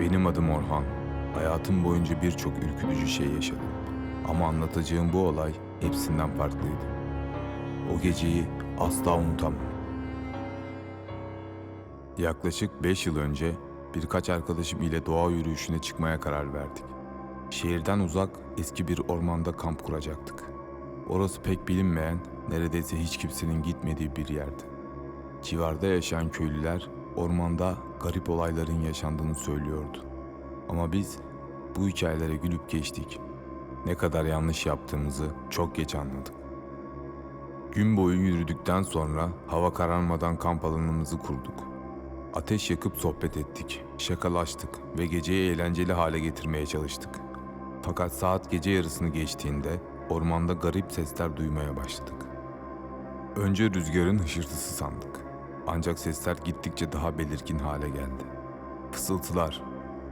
Benim adım Orhan. Hayatım boyunca birçok ürkütücü şey yaşadım. Ama anlatacağım bu olay hepsinden farklıydı. O geceyi asla unutamam. Yaklaşık 5 yıl önce birkaç arkadaşım ile doğa yürüyüşüne çıkmaya karar verdik. Şehirden uzak eski bir ormanda kamp kuracaktık. Orası pek bilinmeyen, neredeyse hiç kimsenin gitmediği bir yerdi. Civarda yaşayan köylüler ormanda garip olayların yaşandığını söylüyordu. Ama biz bu hikayelere gülüp geçtik. Ne kadar yanlış yaptığımızı çok geç anladık. Gün boyu yürüdükten sonra hava kararmadan kamp alanımızı kurduk. Ateş yakıp sohbet ettik, şakalaştık ve geceyi eğlenceli hale getirmeye çalıştık. Fakat saat gece yarısını geçtiğinde ormanda garip sesler duymaya başladık. Önce rüzgarın hışırtısı sandık. Ancak sesler gittikçe daha belirgin hale geldi. Fısıltılar,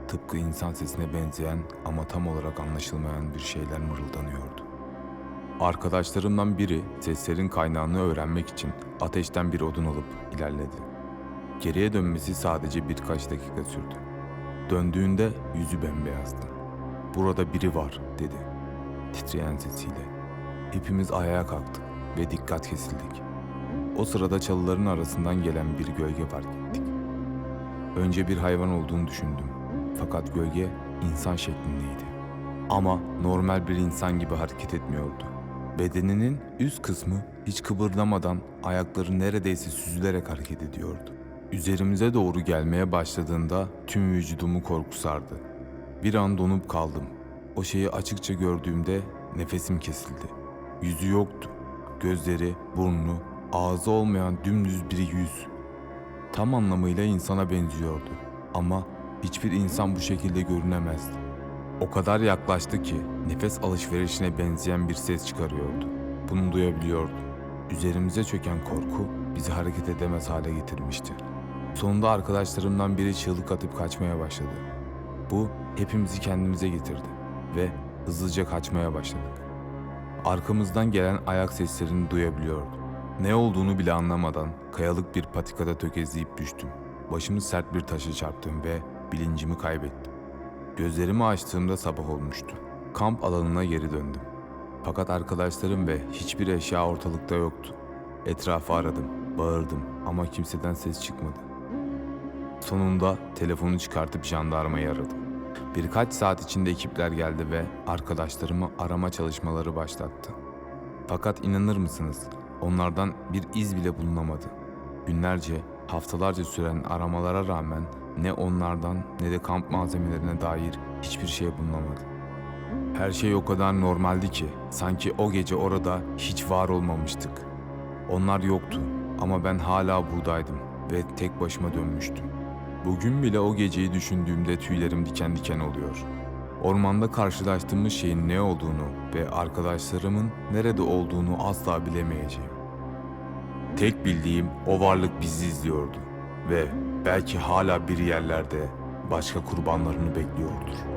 tıpkı insan sesine benzeyen ama tam olarak anlaşılmayan bir şeyler mırıldanıyordu. Arkadaşlarımdan biri seslerin kaynağını öğrenmek için ateşten bir odun alıp ilerledi. Geriye dönmesi sadece birkaç dakika sürdü. Döndüğünde yüzü bembeyazdı. Burada biri var dedi titreyen sesiyle. Hepimiz ayağa kalktık ve dikkat kesildik. O sırada çalıların arasından gelen bir gölge fark ettik. Önce bir hayvan olduğunu düşündüm. Fakat gölge insan şeklindeydi. Ama normal bir insan gibi hareket etmiyordu. Bedeninin üst kısmı hiç kıpırdamadan ayakları neredeyse süzülerek hareket ediyordu. Üzerimize doğru gelmeye başladığında tüm vücudumu korku sardı. Bir an donup kaldım. O şeyi açıkça gördüğümde nefesim kesildi. Yüzü yoktu. Gözleri, burnu, ağzı olmayan dümdüz bir yüz. Tam anlamıyla insana benziyordu. Ama hiçbir insan bu şekilde görünemezdi. O kadar yaklaştı ki nefes alışverişine benzeyen bir ses çıkarıyordu. Bunu duyabiliyordum. Üzerimize çöken korku bizi hareket edemez hale getirmişti. Sonunda arkadaşlarımdan biri çığlık atıp kaçmaya başladı. Bu hepimizi kendimize getirdi ve hızlıca kaçmaya başladık. Arkamızdan gelen ayak seslerini duyabiliyordum. Ne olduğunu bile anlamadan kayalık bir patikada tökezleyip düştüm. Başımı sert bir taşa çarptım ve bilincimi kaybettim. Gözlerimi açtığımda sabah olmuştu. Kamp alanına geri döndüm. Fakat arkadaşlarım ve hiçbir eşya ortalıkta yoktu. Etrafı aradım, bağırdım ama kimseden ses çıkmadı. Sonunda telefonu çıkartıp jandarmayı aradım. Birkaç saat içinde ekipler geldi ve arkadaşlarımı arama çalışmaları başlattı. Fakat inanır mısınız? Onlardan bir iz bile bulunamadı. Günlerce, haftalarca süren aramalara rağmen ne onlardan ne de kamp malzemelerine dair hiçbir şey bulunamadı. Her şey o kadar normaldi ki sanki o gece orada hiç var olmamıştık. Onlar yoktu ama ben hala buradaydım ve tek başıma dönmüştüm. Bugün bile o geceyi düşündüğümde tüylerim diken diken oluyor. Ormanda karşılaştığımız şeyin ne olduğunu ve arkadaşlarımın nerede olduğunu asla bilemeyeceğim. Tek bildiğim o varlık bizi izliyordu ve belki hala bir yerlerde başka kurbanlarını bekliyordur.